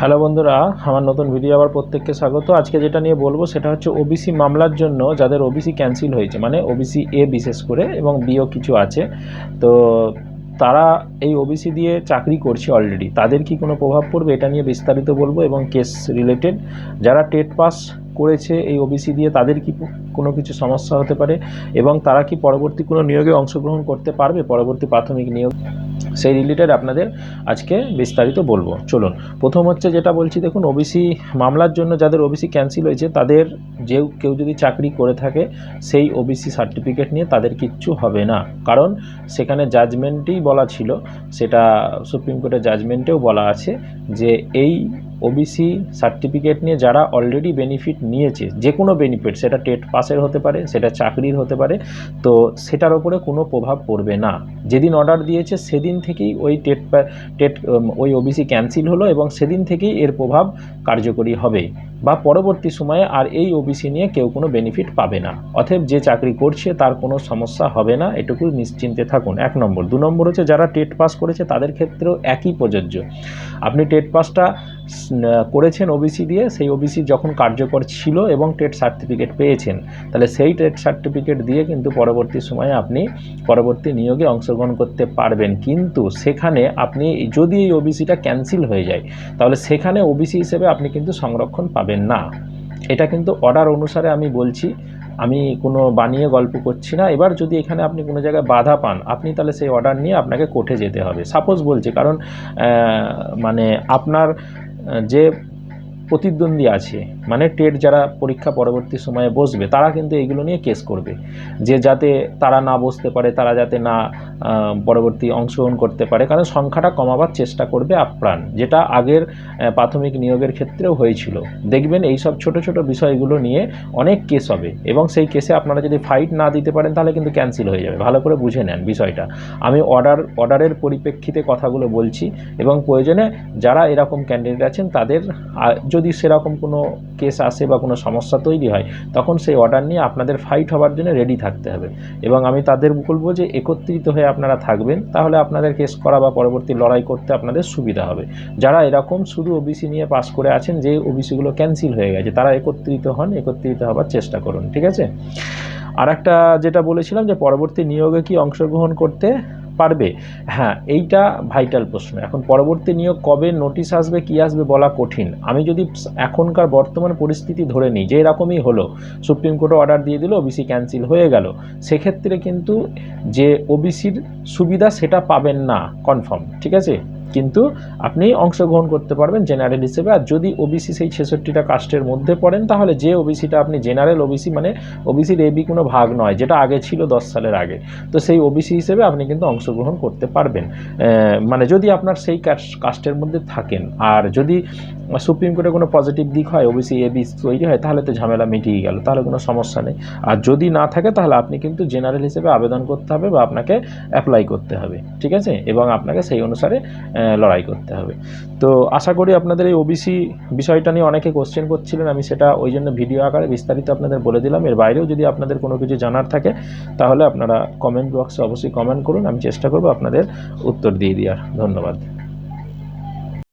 Hello বন্ধুরা, আমার নতুন ভিডিও আবার প্রত্যেককে স্বাগত। আজকে যেটা নিয়ে বলব সেটা হচ্ছে ওবিসি মামলার জন্য যাদের ওবিসি ক্যান্সেল হয়েছে মানে ওবিসি এ বিশেষ করে এবং বিও কিছু আছে। তো তারা এই ওবিসি দিয়ে চাকরি করছে অলরেডি তাদের কি কোনো প্রভাব পড়বে এটা নিয়ে বিস্তারিত বলব এবং কেস রিলেটেড যারা টেট পাস করেছে এই ওবিসি দিয়ে, তাদের কি কোনো কিছু সমস্যা হতে পারে? এবং তারা কি পরবর্তী কোনো নিয়োগে অংশগ্রহণ করতে পারবে? পরবর্তী প্রাথমিক নিয়োগ সেই রিলেটেড আপনাদের আজকে বিস্তারিত বলব। চলুন, প্রথম হচ্ছে যেটা বলছি, দেখুন ওবিসি মামলার জন্য যাদের ওবিসি ক্যান্সেল হয়েছে, তাদের যে কেউ যদি চাকরি করে থাকে, সেই ওবিসি সার্টিফিকেট নিয়ে তাদের কিচ্ছু হবে না। কারণ সেখানে জাজমেন্টেই বলা ছিল, সেটা সুপ্রিম কোর্টের জাজমেন্টেও বলা আছে যে এই ওবিসি সার্টিফিকেট নিয়ে যারা অলরেডি বেনিফিট নিয়েছে যে কোনো বেনিফিট সেটা টেট পাসের হতে পারে, সেটা চাকরির হতে পারে, তো সেটার ওপরে কোনো প্রভাব পড়বে না। যেদিন অর্ডার দিয়েছে, সেদিন থেকেই ওই টেট টেট ওই ওবিসি ক্যান্সেল হলো এবং সেদিন থেকেই এর প্রভাব কার্যকরী হবে। বা পরবর্তী সময়ে আর এই ওবিসি নিয়ে কেউ কোনো বেনিফিট পাবে না। অতএব যে চাকরি করছে তার কোনো সমস্যা হবে না, এটুকু নিশ্চিন্তে থাকুন। এক নম্বর। দু নম্বর হচ্ছে যারা টেট পাস করেছে তাদের ক্ষেত্রেও একই প্রযোজ্য। আপনি টেট পাসটা করেছেন ওবিসি দিয়ে, সেই ওবিসি যখন কার্যকর ছিল এবং টেট সার্টিফিকেট পেয়েছেন, তাহলে সেই টেট সার্টিফিকেট দিয়ে কিন্তু পরবর্তী সময়ে আপনি পরবর্তী নিয়োগে অংশগ্রহণ করতে পারবেন। কিন্তু সেখানে আপনি যদি এই ওবিসিটা ক্যান্সেল হয়ে যায়, তাহলে সেখানে ওবিসি হিসেবে আপনি কিন্তু সংরক্ষণ পাবেন। না। এটা কিন্তু অর্ডার অনুসারে আমি বলছি, আমি কোনো বানিয়ে গল্প করছি না। এবার যদি এখানে আপনি কোনো জায়গায় বাধা পান, আপনি তাহলে সেই অর্ডার নিয়ে আপনাকে কোর্টে যেতে হবে। সাপোজ বলছি, কারণ মানে আপনার যে প্রতিদ্বন্দ্বী আছে। মানে টেট যারা পরীক্ষা পরবর্তী সময়ে বসবে, তারা কিন্তু এইগুলো নিয়ে কেস করবে। যে যাতে তারা না বসতে পারে, তারা যাতে না পরবর্তী অংশগ্রহণ করতে পারে, কারণ সংখ্যাটা কমাবার চেষ্টা করবে আপ্রাণ, যেটা আগের প্রাথমিক নিয়োগের ক্ষেত্রেও হয়েছিল। দেখবেন এই সব ছোট ছোট বিষয়গুলো নিয়ে অনেক কেস হবে এবং সেই কেসে আপনারা যদি ফাইট না দিতে পারেন, তাহলে কিন্তু ক্যান্সেল হয়ে যাবে। ভালো করে বুঝে নেন বিষয়টা। আমি অর্ডার অর্ডারের পরিপ্রেক্ষিতে কথাগুলো বলছি এবং প্রয়োজনে যারা এরকম ক্যান্ডিডেট আছেন, তাদের যদি সেরকম কোনো কেস আসে বা কোনো সমস্যা তৈরি হয়, তখন সেই অর্ডার নিয়ে আপনাদের ফাইট হওয়ার জন্য রেডি থাকতে হবে। এবং আমি তাদের বলব যে, একত্রিত হয়ে আপনারা থাকবেন, তাহলে আপনাদের কেস করা বা পরবর্তী লড়াই করতে আপনাদের সুবিধা হবে। যারা এরকম শুধু ওবিসি নিয়ে পাস করে আছেন, যে ওবিসিগুলো ক্যান্সেল হয়ে গেছে, তারা একত্রিত হন, একত্রিত হবার চেষ্টা করুন, ঠিক আছে? আর একটা যেটা বলেছিলাম যে, পরবর্তী নিয়োগে কি অংশগ্রহণ করতে পারবে? হ্যাঁ এইটা ভাইটাল প্রশ্ন। এখন পরবর্তী নিয়োগ কবে? নোটিশ আসবে, কি আসবে বলা কঠিন। আমি যদি এখনকার বর্তমান পরিস্থিতি ধরে নিই, যে এরকমই হলো, সুপ্রিম কোর্টে অর্ডার দিয়ে দিল ওবিসি ক্যান্সেল হয়ে গেল, সেক্ষেত্রে কিন্তু যে ওবিসির সুবিধা সেটা পাবেন না কনফার্ম ঠিক আছে? কিন্তু আপনি অংশগ্রহণ করতে পারবেন জেনারেল হিসেবে। আর যদি ওবিসি সেই ছেষট্টিটা কাস্টের মধ্যে পড়েন, তাহলে যে ওবিসিটা আপনি জেনারেল ওবিসি মানে ওবিসির এবি কোনো ভাগ নয়, যেটা আগে ছিল দশ সালের আগে। তো সেই ওবিসি হিসেবে আপনি কিন্তু অংশগ্রহণ করতে পারবেন। মানে যদি আপনার সেই কাস- কাস্টের মধ্যে থাকেন, আর যদি সুপ্রিম কোর্টে কোনো পজিটিভ দিক হয় ওবিসি এবি তৈরি হয়, তাহলে তো ঝামেলা মিটিয়ে গেল, তাহলে কোনো সমস্যা নেই। আর যদি না থাকে, তাহলে আপনি কিন্তু জেনারেল হিসেবে আবেদন করতে হবে বা আপনাকে অ্যাপ্লাই করতে হবে, ঠিক আছে? এবং আপনাকে সেই অনুসারে লড়াই করতে হবে। তো আশা করি আপনাদের এই ওবিসি বিষয়টা নিয়ে অনেকে কোশ্চেন করছিলেন, আমি সেটা ওই জন্য ভিডিও আকারে বিস্তারিত আপনাদের বলে দিলাম। এর বাইরেও যদি আপনাদের কোনো কিছু জানার থাকে, তাহলে আপনারা কমেন্ট বক্সে অবশ্যই কমেন্ট করুন, আমি চেষ্টা করব আপনাদের উত্তর দিয়ে দেওয়ার। ধন্যবাদ।